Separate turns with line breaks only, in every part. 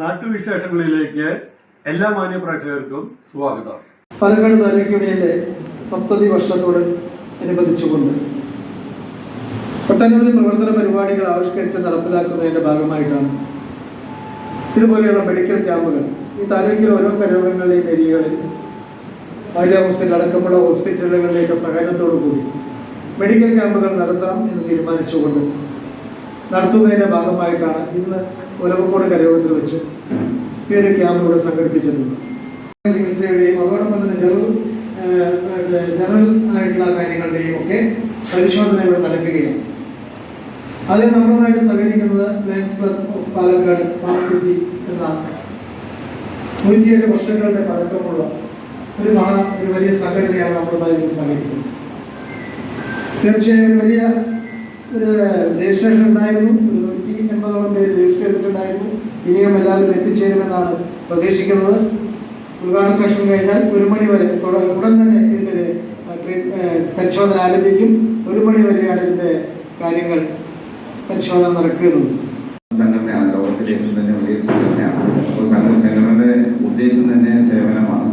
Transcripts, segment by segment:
നാട്ടുവിശേഷങ്ങളിലേക്ക് എല്ലാ മാന്യ പ്രേക്ഷകർക്കും സ്വാഗതം.
പാലക്കാട് താലൂക്ക് യൂണിയന്റെ സപ്തതി വർഷത്തോട് അനുബന്ധിച്ചുകൊണ്ട് ഒട്ടനവധി പ്രവർത്തന പരിപാടികൾ ആവിഷ്കരിച്ച് നടപ്പിലാക്കുന്നതിന്റെ ഭാഗമായിട്ടാണ്. ഇതുപോലെയുള്ള മെഡിക്കൽ ക്യാമ്പുകൾ ഈ താലൂക്കിലെ ഓരോ കരോഗങ്ങളുടെയും ഏരിയകളിൽ ആര്യ ഹോസ്പിറ്റൽ അടക്കമുള്ള ഹോസ്പിറ്റലുകളുടെയൊക്കെ സഹകരണത്തോടു കൂടി മെഡിക്കൽ ക്യാമ്പുകൾ നടത്താം എന്ന് തീരുമാനിച്ചുകൊണ്ട് നടത്തുന്നതിന്റെ ഭാഗമായിട്ടാണ് ഇന്ന് ഒലവക്കോട് കരയോഗത്തിൽ വെച്ച് ഈ ഒരു ക്യാമ്പ് ഇവിടെ സംഘടിപ്പിച്ചിട്ടുണ്ട്. ചികിത്സയുടെയും അതോടൊപ്പം തന്നെ ജനറൽ ജനറൽ ആയിട്ടുള്ള കാര്യങ്ങളുടെയും ഒക്കെ പരിശോധന ഇവിടെ നടക്കുകയാണ്. അതിൽ നമ്മളുമായിട്ട് സഹകരിക്കുന്നത് ലയൻസ് ക്ലബ് ഓഫ് പാലക്കാട് ഫാർമസിറ്റി എന്ന നൂറ്റിയേഴ് വർഷങ്ങളുടെ പഴക്കമുള്ള ഒരു മഹാ ഒരു വലിയ സംഘടനയാണ് നമ്മളുമായി സഹകരിക്കുന്നത്. തീർച്ചയായും വലിയ ഒരു രജിസ്ട്രേഷൻ ഉണ്ടായിരുന്നു. നൂറ്റി എൺപതോളം പേര് രജിസ്റ്റർ ചെയ്തിട്ടുണ്ടായിരുന്നു. ഇനിയും എല്ലാവരും എത്തിച്ചേരുമെന്നാണ് പ്രതീക്ഷിക്കുന്നത്. ഉദ്ഘാടന സെക്ഷൻ കഴിഞ്ഞാൽ ഒരു മണി വരെ ഉടൻ തന്നെ ഇതിന്റെ പരിശോധന ആരംഭിക്കും. ഒരു മണി വരെയാണ് ഇതിന്റെ കാര്യങ്ങൾ പരിശോധന നടക്കുന്നത്.
ഉദ്ദേശം തന്നെ സേവനമാണ്.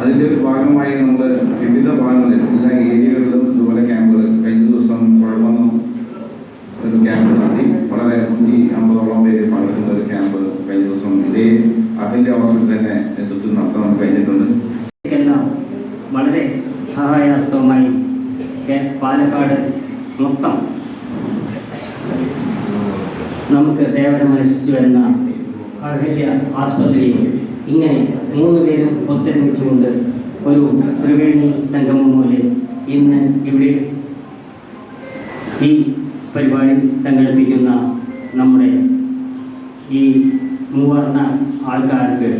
അതിന്റെ ഒരു ഭാഗമായി നമ്മൾ വിവിധ ഭാഗങ്ങളിൽ എല്ലാ ഏരിയകളിലും ഇതുപോലെ ക്യാമ്പുകൾ കഴിഞ്ഞ ദിവസം കുഴപ്പമൊന്നും ഒരു ക്യാമ്പ് നടത്തി വളരെ നൂറ്റി അമ്പതോളം പേര് പങ്കെടുക്കുന്ന ഒരു ക്യാമ്പ് കഴിഞ്ഞ ദിവസം ഇതേ അവസരം തന്നെ നേതൃത്വം നടത്താൻ കഴിഞ്ഞിട്ടുണ്ട്.
വളരെ സഹായഹസ്തവുമായി പാലക്കാട് മൊത്തം നമുക്ക് സേവനമനുഷ്ഠിച്ചു വരുന്ന അഹല്യ ആസ്പത്രിയിൽ ഇങ്ങനെ മൂന്ന് പേരും ഒത്തൊരുമിച്ചുകൊണ്ട് ഒരു ത്രിവേണി സംഗമം പോലെ ഇന്ന് ഇവിടെ ഈ പരിപാടി സംഘടിപ്പിക്കുന്ന നമ്മുടെ ഈ മൂവർണ ആൾക്കാർക്ക്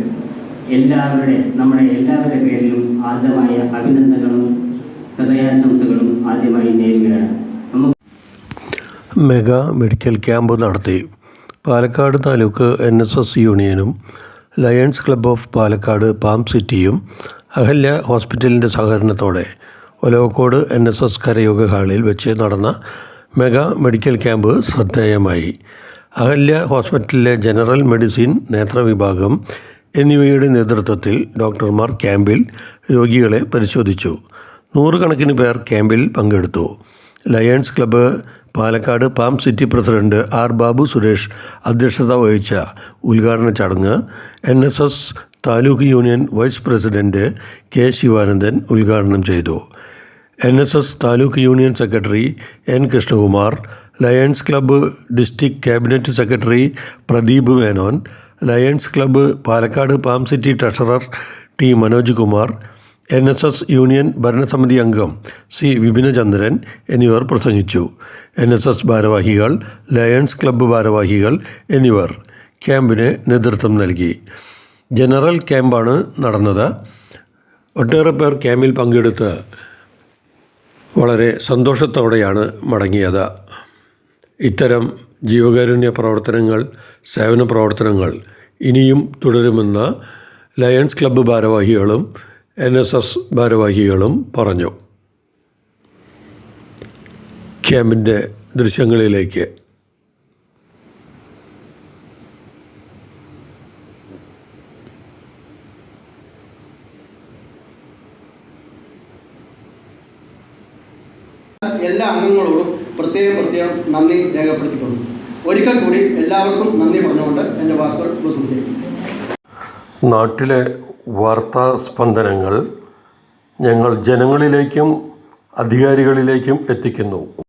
എല്ലാവരുടെ നമ്മുടെ എല്ലാവരുടെ പേരിലും ആദ്യമായ അഭിനന്ദനങ്ങളും ഹൃദയാശംസകളും ആദ്യമായി നേരുകയാണ്.
മെഗാ മെഡിക്കൽ ക്യാമ്പ് നടത്തി Palakkad taluk N S S യൂണിയനും Lions club of Palakkad palm സിറ്റിയും അഹല്യ ഹോസ്പിറ്റലിന്റെ സഹകരണത്തോടെ ഒലവക്കോട് എൻ എസ് എസ് കരയോഗ ഹാളിൽ വെച്ച് നടന്ന മെഗാ മെഡിക്കൽ ക്യാമ്പ് ശ്രദ്ധേയമായി. അഹല്യ ഹോസ്പിറ്റലിലെ ജനറൽ മെഡിസിൻ നേത്രവിഭാഗം എന്നിവയുടെ നേതൃത്വത്തിൽ ഡോക്ടർമാർ ക്യാമ്പിൽ രോഗികളെ പരിശോധിച്ചു. നൂറുകണക്കിന് പേർ ക്യാമ്പിൽ പങ്കെടുത്തു. Lions club Palakkad palm city president R Babu Suresh അധ്യക്ഷത വഹിച്ച ഉദ്ഘാടന ചടങ്ങ് N S S taluk union vice president K Sivanandan ഉദ്ഘാടനം ചെയ്തു. N S S taluk union secretary N Krishnakumar lions club district cabinet secretary Pradeep Menon lions club Palakkad palm city treasurer T Manoj Kumar N S S union ഭരണസമിതി അംഗം C Vipinachandran എന്നിവർ പ്രസംഗിച്ചു. N S S ഭാരവാഹികൾ lions club ഭാരവാഹികൾ എന്നിവർ ക്യാമ്പിന് നേതൃത്വം നൽകി. ജനറൽ ക്യാമ്പാണ് നടന്നത്. ഒട്ടേറെ പേർ ക്യാമ്പിൽ പങ്കെടുത്ത് വളരെ സന്തോഷത്തോടെയാണ് മടങ്ങിയത്. ഇത്തരം ജീവകാരുണ്യ പ്രവർത്തനങ്ങൾ സേവന പ്രവർത്തനങ്ങൾ ഇനിയും തുടരുമെന്ന് ലയൺസ് ക്ലബ്ബ് ഭാരവാഹികളും എൻ എസ് എസ് ഭാരവാഹികളും പറഞ്ഞു. ക്യാമ്പിന്റെ ദൃശ്യങ്ങളിലേക്ക്
എല്ലാ അംഗങ്ങളോടും പ്രത്യേകം പ്രത്യേകം നന്ദി രേഖപ്പെടുത്തിക്കൊണ്ടു ഒരിക്കൽ കൂടി എല്ലാവർക്കും നന്ദി പറഞ്ഞുകൊണ്ട് എന്റെ വാക്കുകൾ ഉപസംഹരിക്കും
നാട്ടിലെ വാർത്താ സ്പന്ദനങ്ങൾ ഞങ്ങൾ ജനങ്ങളിലേക്കും അധികാരികളിലേക്കും എത്തിക്കുന്നു.